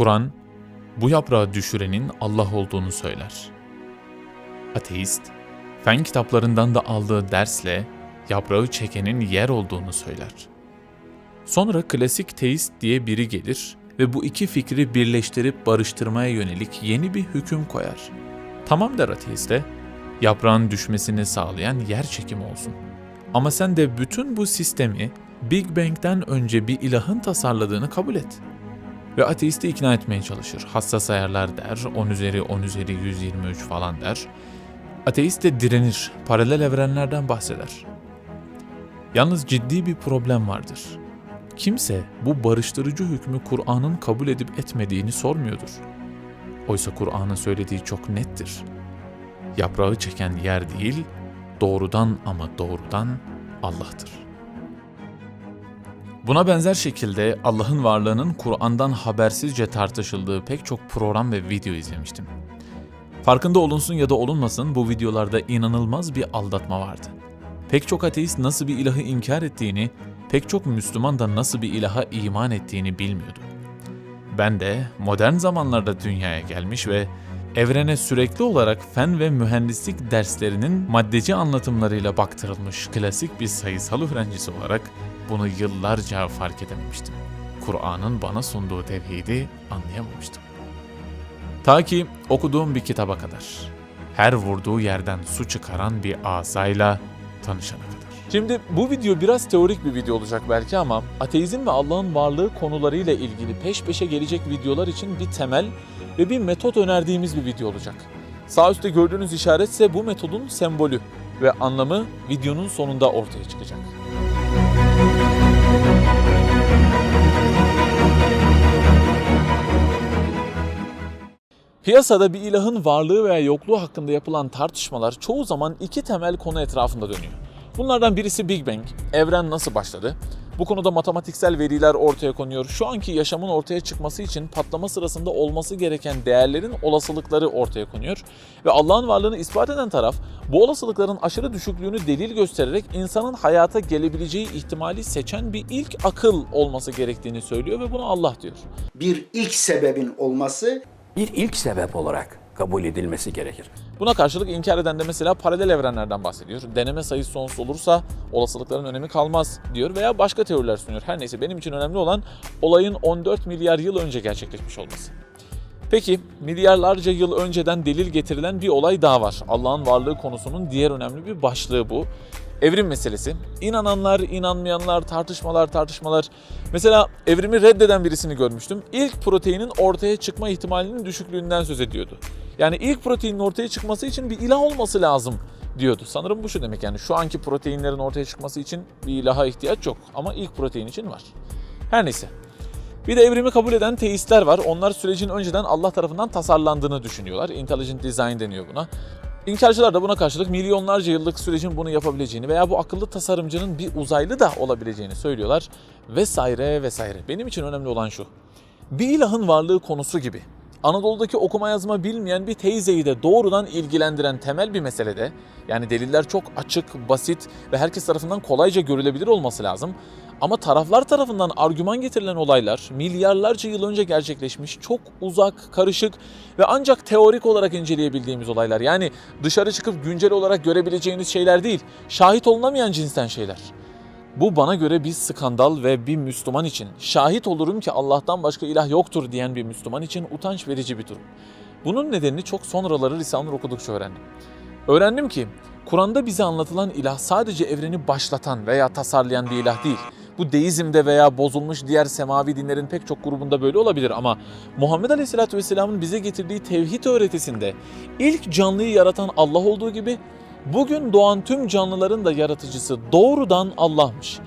Kur'an, bu yaprağı düşürenin Allah olduğunu söyler. Ateist, fen kitaplarından da aldığı dersle yaprağı çekenin yer olduğunu söyler. Sonra klasik teist diye biri gelir ve bu iki fikri birleştirip barıştırmaya yönelik yeni bir hüküm koyar. Tamam der ateiste, yaprağın düşmesini sağlayan yer çekimi olsun. Ama sen de bütün bu sistemi Big Bang'den önce bir ilahın tasarladığını kabul et. Ve ateisti ikna etmeye çalışır. Hassas ayarlar der, 10 üzeri 10 üzeri 123 falan der. Ateist de direnir, paralel evrenlerden bahseder. Yalnız ciddi bir problem vardır. Kimse bu barıştırıcı hükmü Kur'an'ın kabul edip etmediğini sormuyordur. Oysa Kur'an'ın söylediği çok nettir. Yaprağı çeken yer değil, doğrudan ama doğrudan Allah'tır. Buna benzer şekilde Allah'ın varlığının Kur'an'dan habersizce tartışıldığı pek çok program ve video izlemiştim. Farkında olunsun ya da olunmasın bu videolarda inanılmaz bir aldatma vardı. Pek çok ateist nasıl bir ilahı inkar ettiğini, pek çok Müslüman da nasıl bir ilaha iman ettiğini bilmiyordu. Ben de modern zamanlarda dünyaya gelmiş ve evrene sürekli olarak fen ve mühendislik derslerinin maddeci anlatımlarıyla baktırılmış klasik bir sayısal öğrencisi olarak bunu yıllarca fark edememiştim. Kur'an'ın bana sunduğu tevhidi anlayamamıştım. Ta ki okuduğum bir kitaba kadar. Her vurduğu yerden su çıkaran bir asayla tanışana kadar. Şimdi bu video biraz teorik bir video olacak belki ama ateizm ve Allah'ın varlığı konularıyla ilgili peş peşe gelecek videolar için bir temel ve bir metot önerdiğimiz bir video olacak. Sağ üstte gördüğünüz işaret ise bu metodun sembolü ve anlamı videonun sonunda ortaya çıkacak. Piyasada bir ilahın varlığı veya yokluğu hakkında yapılan tartışmalar çoğu zaman iki temel konu etrafında dönüyor. Bunlardan birisi Big Bang, evren nasıl başladı? Bu konuda matematiksel veriler ortaya konuyor. Şu anki yaşamın ortaya çıkması için patlama sırasında olması gereken değerlerin olasılıkları ortaya konuyor. Ve Allah'ın varlığını ispat eden taraf bu olasılıkların aşırı düşüklüğünü delil göstererek insanın hayata gelebileceği ihtimali seçen bir ilk akıl olması gerektiğini söylüyor ve bunu Allah diyor. bir ilk sebebin olması bir ilk sebep olarak kabul edilmesi gerekir. Buna karşılık inkar eden de mesela paralel evrenlerden bahsediyor. Deneme sayısı sonsuz olursa olasılıkların önemi kalmaz diyor veya başka teoriler sunuyor. Her neyse benim için önemli olan olayın 14 milyar yıl önce gerçekleşmiş olması. Peki milyarlarca yıl önceden delil getirilen bir olay daha var. Allah'ın varlığı konusunun diğer önemli bir başlığı bu. Evrim meselesi. İnananlar, inanmayanlar, tartışmalar, tartışmalar. Mesela evrimi reddeden birisini görmüştüm. İlk proteinin ortaya çıkma ihtimalinin düşüklüğünden söz ediyordu. Yani ilk proteinin ortaya çıkması için bir ilah olması lazım diyordu. Sanırım bu şu demek yani şu anki proteinlerin ortaya çıkması için bir ilaha ihtiyaç yok ama ilk protein için var. Her neyse. Bir de evrimi kabul eden teistler var. Onlar sürecin önceden Allah tarafından tasarlandığını düşünüyorlar. Intelligent design deniyor buna. İnkarcılar da buna karşılık milyonlarca yıllık sürecin bunu yapabileceğini veya bu akıllı tasarımcının bir uzaylı da olabileceğini söylüyorlar vesaire vesaire. Benim için önemli olan şu. Bir ilahın varlığı konusu gibi Anadolu'daki okuma yazma bilmeyen bir teyzeyi de doğrudan ilgilendiren temel bir meselede, yani deliller çok açık, basit ve herkes tarafından kolayca görülebilir olması lazım. Ama taraflar tarafından argüman getirilen olaylar milyarlarca yıl önce gerçekleşmiş, çok uzak, karışık ve ancak teorik olarak inceleyebildiğimiz olaylar. Yani dışarı çıkıp güncel olarak görebileceğiniz şeyler değil, şahit olunamayan cinsten şeyler. Bu bana göre bir skandal ve bir Müslüman için, şahit olurum ki Allah'tan başka ilah yoktur diyen bir Müslüman için utanç verici bir durum. Bunun nedenini çok sonraları Risale-i okudukça öğrendim. Öğrendim ki Kur'an'da bize anlatılan ilah sadece evreni başlatan veya tasarlayan bir ilah değil. Bu deizmde veya bozulmuş diğer semavi dinlerin pek çok grubunda böyle olabilir ama Muhammed Aleyhisselatü Vesselam'ın bize getirdiği tevhid öğretisinde ilk canlıyı yaratan Allah olduğu gibi bugün doğan tüm canlıların da yaratıcısı doğrudan Allah'mış.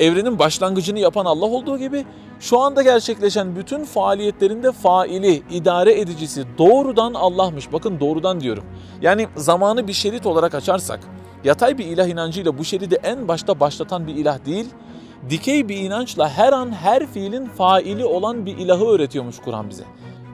Evrenin başlangıcını yapan Allah olduğu gibi şu anda gerçekleşen bütün faaliyetlerinde faili, idare edicisi doğrudan Allah'mış. Bakın doğrudan diyorum. Yani zamanı bir şerit olarak açarsak, yatay bir ilah inancıyla bu şeridi en başta başlatan bir ilah değil, dikey bir inançla her an her fiilin faili olan bir ilahı öğretiyormuş Kur'an bize.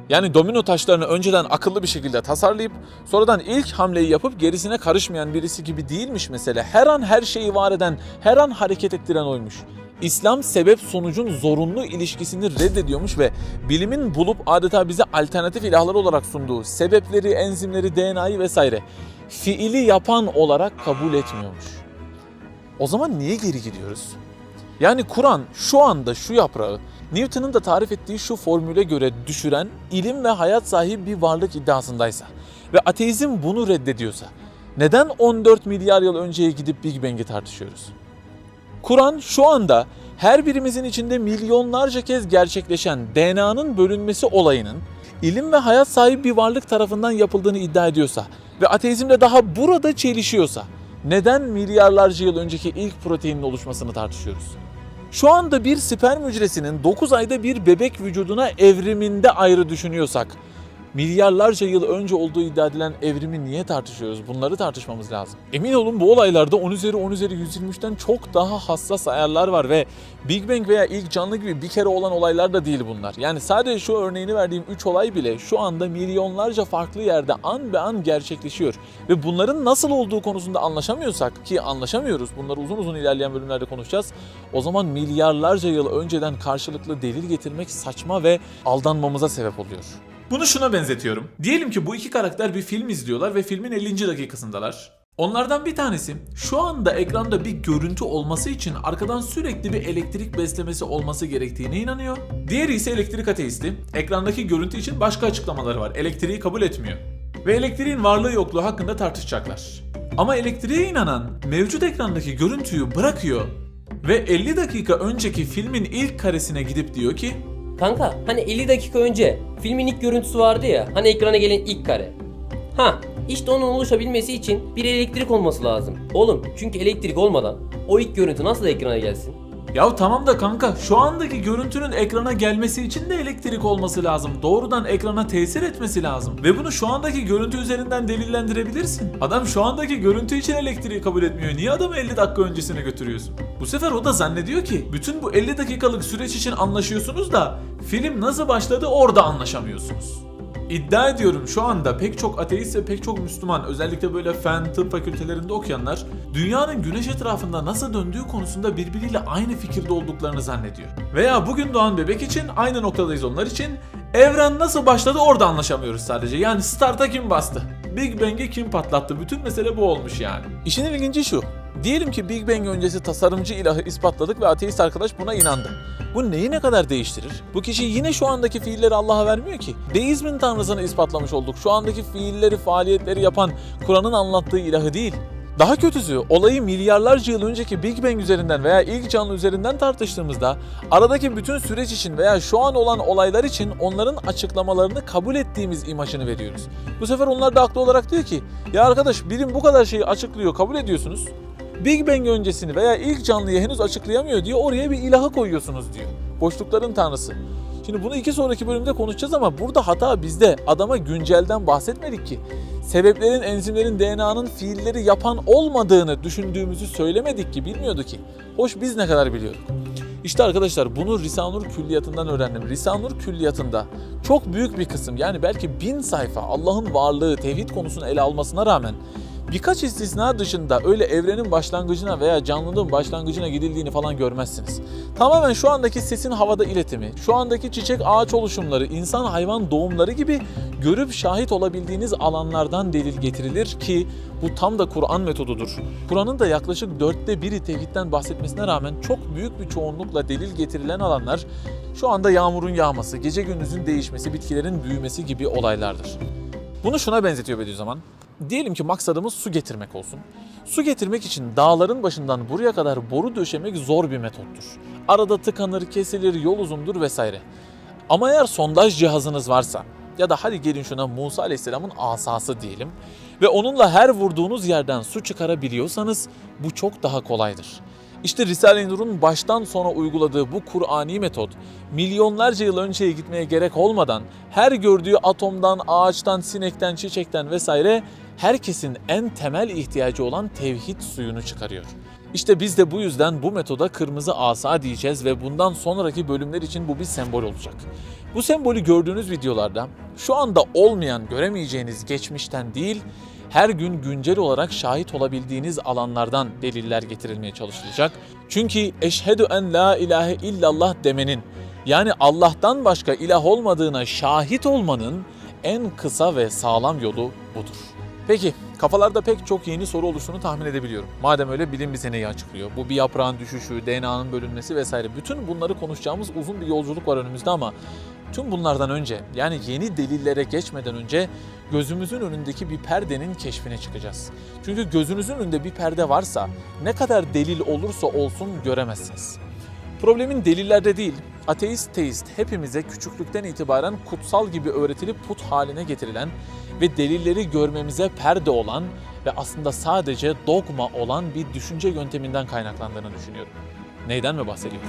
Yani domino taşlarını önceden akıllı bir şekilde tasarlayıp sonradan ilk hamleyi yapıp gerisine karışmayan birisi gibi değilmiş mesele. Her an her şeyi var eden, her an hareket ettiren oymuş. İslam sebep sonucun zorunlu ilişkisini reddediyormuş ve bilimin bulup adeta bize alternatif ilahlar olarak sunduğu sebepleri, enzimleri, DNA'yı vesaire fiili yapan olarak kabul etmiyormuş. O zaman niye geri gidiyoruz? Yani Kur'an şu anda şu yaprağı Newton'un da tarif ettiği şu formüle göre düşüren ilim ve hayat sahibi bir varlık iddiasındaysa ve ateizm bunu reddediyorsa neden 14 milyar yıl önceye gidip Big Bang'i tartışıyoruz? Kur'an şu anda her birimizin içinde milyonlarca kez gerçekleşen DNA'nın bölünmesi olayının ilim ve hayat sahibi bir varlık tarafından yapıldığını iddia ediyorsa ve ateizmle daha burada çelişiyorsa neden milyarlarca yıl önceki ilk proteinin oluşmasını tartışıyoruz? Şu anda bir sperm hücresinin 9 ayda bir bebek vücuduna evriminde ayrı düşünüyorsak milyarlarca yıl önce olduğu iddia edilen evrimi niye tartışıyoruz? Bunları tartışmamız lazım. Emin olun bu olaylarda 10 üzeri 10 üzeri 123'ten çok daha hassas ayarlar var ve Big Bang veya ilk canlı gibi bir kere olan olaylar da değil bunlar. Yani sadece şu örneğini verdiğim 3 olay bile şu anda milyonlarca farklı yerde an be an gerçekleşiyor. Ve bunların nasıl olduğu konusunda anlaşamıyorsak ki anlaşamıyoruz bunları uzun uzun ilerleyen bölümlerde konuşacağız. O zaman milyarlarca yıl önceden karşılıklı delil getirmek saçma ve aldanmamıza sebep oluyor. Bunu şuna benzetiyorum. Diyelim ki bu iki karakter bir film izliyorlar ve filmin 50. dakikasındalar. Onlardan bir tanesi şu anda ekranda bir görüntü olması için arkadan sürekli bir elektrik beslemesi olması gerektiğine inanıyor. Diğeri ise elektrik ateisti. Ekrandaki görüntü için başka açıklamaları var. Elektriği kabul etmiyor. Ve elektriğin varlığı yokluğu hakkında tartışacaklar. Ama elektriğe inanan mevcut ekrandaki görüntüyü bırakıyor ve 50 dakika önceki filmin ilk karesine gidip diyor ki Kanka hani 50 dakika önce filmin ilk görüntüsü vardı ya hani ekrana gelen ilk kare. Ha işte onun oluşabilmesi için bir elektrik olması lazım. Oğlum çünkü elektrik olmadan o ilk görüntü nasıl ekrana gelsin? Ya tamam da kanka şu andaki görüntünün ekrana gelmesi için de elektrik olması lazım. Doğrudan ekrana tesir etmesi lazım. Ve bunu şu andaki görüntü üzerinden delillendirebilirsin. Adam şu andaki görüntü için elektriği kabul etmiyor. Niye adamı 50 dakika öncesine götürüyorsun? Bu sefer o da zannediyor ki bütün bu 50 dakikalık süreç için anlaşıyorsunuz da film nasıl başladı orada anlaşamıyorsunuz. İddia ediyorum şu anda pek çok ateist ve pek çok Müslüman özellikle böyle fen, tıp fakültelerinde okuyanlar dünyanın güneş etrafında nasıl döndüğü konusunda birbiriyle aynı fikirde olduklarını zannediyor. Veya bugün doğan bebek için aynı noktadayız onlar için evren nasıl başladı orada anlaşamıyoruz sadece. Yani starta kim bastı? Big Bang'i kim patlattı? Bütün mesele bu olmuş yani. İşin ilginci şu. Diyelim ki Big Bang öncesi tasarımcı ilahı ispatladık ve ateist arkadaş buna inandı. Bu neyi ne kadar değiştirir? Bu kişi yine şu andaki fiilleri Allah'a vermiyor ki. Deizmin tanrısını ispatlamış olduk. Şu andaki fiilleri, faaliyetleri yapan Kur'an'ın anlattığı ilahı değil. Daha kötüsü olayı milyarlarca yıl önceki Big Bang üzerinden veya ilk canlı üzerinden tartıştığımızda aradaki bütün süreç için veya şu an olan olaylar için onların açıklamalarını kabul ettiğimiz imajını veriyoruz. Bu sefer onlar da haklı olarak diyor ki ya arkadaş bilim bu kadar şeyi açıklıyor kabul ediyorsunuz. Big Bang öncesini veya ilk canlıyı henüz açıklayamıyor diye oraya bir ilahı koyuyorsunuz diyor. Boşlukların tanrısı. Şimdi bunu iki sonraki bölümde konuşacağız ama burada hata bizde. Adama güncelden bahsetmedik ki. Sebeplerin, enzimlerin, DNA'nın fiilleri yapan olmadığını düşündüğümüzü söylemedik ki, bilmiyordu ki. Hoş biz ne kadar biliyorduk. İşte arkadaşlar bunu Risanur Külliyatı'ndan öğrendim. Risanur Külliyatı'nda çok büyük bir kısım yani belki bin sayfa Allah'ın varlığı, tevhid konusunu ele almasına rağmen Birkaç istisna dışında öyle evrenin başlangıcına veya canlılığın başlangıcına gidildiğini falan görmezsiniz. Tamamen şu andaki sesin havada iletimi, şu andaki çiçek ağaç oluşumları, insan hayvan doğumları gibi görüp şahit olabildiğiniz alanlardan delil getirilir ki bu tam da Kur'an metodudur. Kur'an'ın da yaklaşık dörtte biri tevhidden bahsetmesine rağmen çok büyük bir çoğunlukla delil getirilen alanlar şu anda yağmurun yağması, gece gündüzün değişmesi, bitkilerin büyümesi gibi olaylardır. Bunu şuna benzetiyor Bediüzzaman. Diyelim ki maksadımız su getirmek olsun. Su getirmek için dağların başından buraya kadar boru döşemek zor bir metottur. Arada tıkanır, kesilir, yol uzundur vesaire. Ama eğer sondaj cihazınız varsa ya da hadi gelin şuna Musa Aleyhisselam'ın asası diyelim ve onunla her vurduğunuz yerden su çıkarabiliyorsanız bu çok daha kolaydır. İşte Risale-i Nur'un baştan sona uyguladığı bu Kur'ani metot milyonlarca yıl önceye gitmeye gerek olmadan her gördüğü atomdan, ağaçtan, sinekten, çiçekten vesaire herkesin en temel ihtiyacı olan tevhid suyunu çıkarıyor. İşte biz de bu yüzden bu metoda kırmızı asa diyeceğiz ve bundan sonraki bölümler için bu bir sembol olacak. Bu sembolü gördüğünüz videolarda şu anda olmayan, göremeyeceğiniz geçmişten değil, her gün güncel olarak şahit olabildiğiniz alanlardan deliller getirilmeye çalışılacak. Çünkü eşhedü en la ilahe illallah demenin yani Allah'tan başka ilah olmadığına şahit olmanın en kısa ve sağlam yolu budur. Peki kafalarda pek çok yeni soru oluştuğunu tahmin edebiliyorum. Madem öyle bilim bize neyi açıklıyor? Bu bir yaprağın düşüşü, DNA'nın bölünmesi vesaire. Bütün bunları konuşacağımız uzun bir yolculuk var önümüzde ama tüm bunlardan önce yani yeni delillere geçmeden önce gözümüzün önündeki bir perdenin keşfine çıkacağız. Çünkü gözünüzün önünde bir perde varsa ne kadar delil olursa olsun göremezsiniz. Problemin delillerde değil, ateist teist hepimize küçüklükten itibaren kutsal gibi öğretilip put haline getirilen ve delilleri görmemize perde olan ve aslında sadece dogma olan bir düşünce yönteminden kaynaklandığını düşünüyorum. Neyden mi bahsediyorum?